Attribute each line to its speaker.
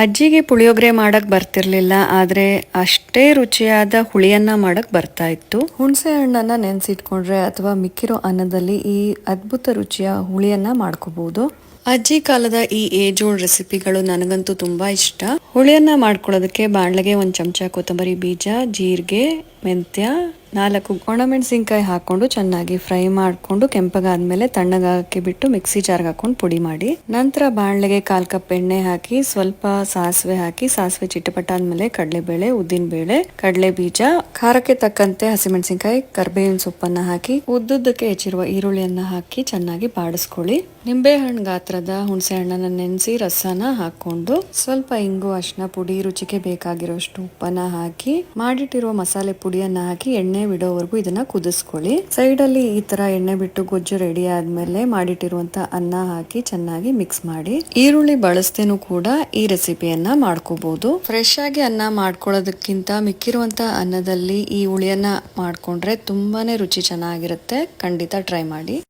Speaker 1: ಅಜ್ಜಿಗೆ ಪುಳಿಯೋಗರೆ ಮಾಡಕ್ ಬರ್ತಿರ್ಲಿಲ್ಲ ಆದ್ರೆ ಅಷ್ಟೇ ರುಚಿಯಾದ ಹುಳಿಯನ್ನ ಮಾಡಕ್ ಬರ್ತಾ ಇತ್ತು. ಹುಣಸೆ ಹಣ್ಣನ್ನು ನೆನೆಸಿಟ್ಕೊಂಡ್ರೆ ಅಥವಾ ಮಿಕ್ಕಿರೋ ಅನ್ನದಲ್ಲಿ ಈ ಅದ್ಭುತ ರುಚಿಯ ಹುಳಿಯನ್ನ ಮಾಡ್ಕೋಬಹುದು ಅಜ್ಜಿ ಕಾಲದ ಈ ಏಜ್ ಓಲ್ಡ್ ರೆಸಿಪಿಗಳು ನನಗಂತೂ ತುಂಬಾ ಇಷ್ಟ. ಹುಳಿಯನ್ನ ಮಾಡ್ಕೊಳ್ಳೋದಕ್ಕೆ ಬಾಣ್ಲೆಗೆ ಒಂದು ಚಮಚ ಕೊತ್ತಂಬರಿ ಬೀಜ ಜೀರಿಗೆ ಮೆಂತ್ಯ ನಾಲ್ಕು ಒಣಮೆಣಸಿನ್ಕಾಯಿ ಹಾಕೊಂಡು ಚೆನ್ನಾಗಿ ಫ್ರೈ ಮಾಡಿಕೊಂಡು ಕೆಂಪಗಾದ್ಮೇಲೆ ತಣ್ಣಗಾಕಿ ಬಿಟ್ಟು ಮಿಕ್ಸಿ ಜಾರ್ಗೆ ಹಾಕೊಂಡು ಪುಡಿ ಮಾಡಿ. ನಂತರ ಬಾಣಲೆಗೆ ಕಾಲ್ ಕಪ್ ಎಣ್ಣೆ ಹಾಕಿ, ಸ್ವಲ್ಪ ಸಾಸಿವೆ ಹಾಕಿ, ಸಾಸಿವೆ ಚಿಟಪಟ ಆದ್ಮೇಲೆ ಕಡಲೆಬೇಳೆ, ಉದ್ದಿನಬೇಳೆ ಕಡಲೆ ಬೀಜ ಖಾರಕ್ಕೆ ತಕ್ಕಂತೆ ಹಸಿಮೆಣಸಿನ್ಕಾಯಿ, ಕರ್ಬೇವಿನ ಸೊಪ್ಪನ್ನ ಹಾಕಿ, ಉದ್ದುದ್ದಕ್ಕೆ ಹೆಚ್ಚಿರುವ ಈರುಳ್ಳಿಯನ್ನ ಹಾಕಿ ಚೆನ್ನಾಗಿ ಬಾಡಿಸ್ಕೊಳ್ಳಿ. ನಿಂಬೆ ಹಣ್ಣು ಗಾತ್ರದ ಹುಣಸೆ ಹಣ್ಣನ್ನ ನೆನೆಸಿ ರಸನ ಹಾಕೊಂಡು ಸ್ವಲ್ಪ ಇಂಗು ಅಷ್ಟ ಪುಡಿ, ರುಚಿಗೆ ಬೇಕಾಗಿರೋಷ್ಟು ಉಪ್ಪನ್ನ ಹಾಕಿ, ಮಾಡಿಟ್ಟಿರುವ ಮಸಾಲೆ ಪುಡಿಯನ್ನ ಹಾಕಿ ಎಣ್ಣೆ ಬಿಡೋವರೆಗೂ ಇದನ್ನ ಕುದಿಸ್ಕೊಳ್ಳಿ. ಸೈಡ್ ಅಲ್ಲಿ ಈ ತರ ಎಣ್ಣೆ ಬಿಟ್ಟು ಗೊಜ್ಜು ರೆಡಿ ಆದ್ಮೇಲೆ ಮಾಡಿಟ್ಟಿರುವಂತ ಅನ್ನ ಹಾಕಿ ಚೆನ್ನಾಗಿ ಮಿಕ್ಸ್ ಮಾಡಿ. ಈರುಳ್ಳಿ ಬಳಸ್ತೇನು ಕೂಡ ಈ ರೆಸಿಪಿಯನ್ನ ಮಾಡ್ಕೋಬಹುದು ಫ್ರೆಶ್ ಆಗಿ ಅನ್ನ ಮಾಡ್ಕೊಳ್ಳೋದಕ್ಕಿಂತ ಮಿಕ್ಕಿರುವಂತ ಅನ್ನದಲ್ಲಿ ಈ ಹುಳಿಯನ್ನ ಮಾಡ್ಕೊಂಡ್ರೆ ತುಂಬಾನೇ ರುಚಿ ಚೆನ್ನಾಗಿರುತ್ತೆ. ಖಂಡಿತ ಟ್ರೈ ಮಾಡಿ.